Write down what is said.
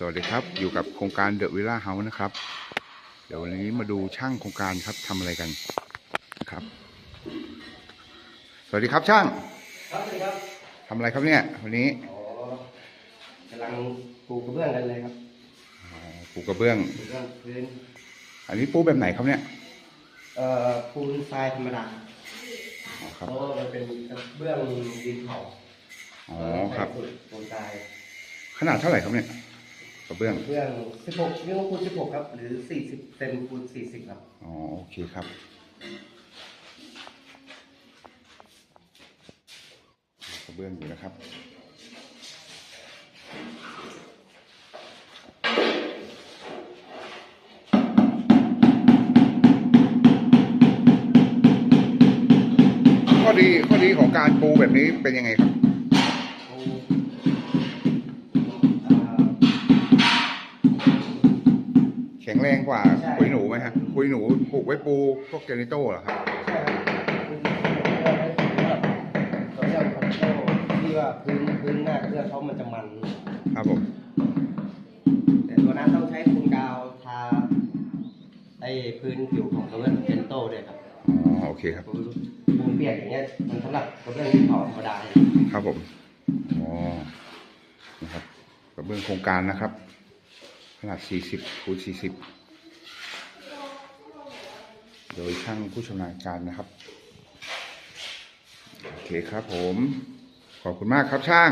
สวัสดีครับ อยู่กับโครงการเดอะวิลล่าเฮาส์นะครับ เดี๋ยววันนี้มาดูช่างโครงการครับทำอะไรกันนะครับ สวัสดีครับช่างครับสวัสดีครับทำอะไรครับเนี่ยวันนี้อ๋อกำลังปูกระเบื้องกันเลยครับอ๋อปูกระเบื้องปูกระเบื้องพื้นอันนี้ปูแบบไหนครับเนี่ยเอ่อปูนทรายธรรมดาอ๋อคเพรับ ราะว่ามันเป็นกระเบื้องดินเผาอ๋อครับใช้สูตปูนทรายขนาดเท่าไหร่ครับเนี่ย กระเบื้องกระเบื้อง16นิ้วคูณ16 ครับ หรือ 40เซนคูณ40 ครับ อ๋อโอเคครับ กระเบื้องอยู่นะครับ ข้อดีข้อดีของการปูแบบนี้เป็นยังไงครับ แข็งแรงกว่าใช่ คุยหนูไหมฮะคุยหนูปลูกไว้ปูพวกเจนิโต้เหรอครับใช่ครับพื้นตัวเรื่องของโซ่ที่ว่าพื้นพื้นหน้ากระเบื้องเขามันจะมัน ครับผมแต่ตัวนั้นต้องใช้ปูนกาวทาไอ้พื้นผิวของกระเบื้องเป็นโต้ด้วยครับอ๋อโอเคครับปูนปูนเปียกอย่างเงี้ยมันสำหรับกระเบื้องที่เผาธรรมดาเนี่ยครับผมอ๋อนะครับกระเบื้องโครงการนะครับ ขนาด 40คูณ40 โดยช่างผู้ชำนาญการนะครับ โอเคครับผม ขอบคุณมากครับช่าง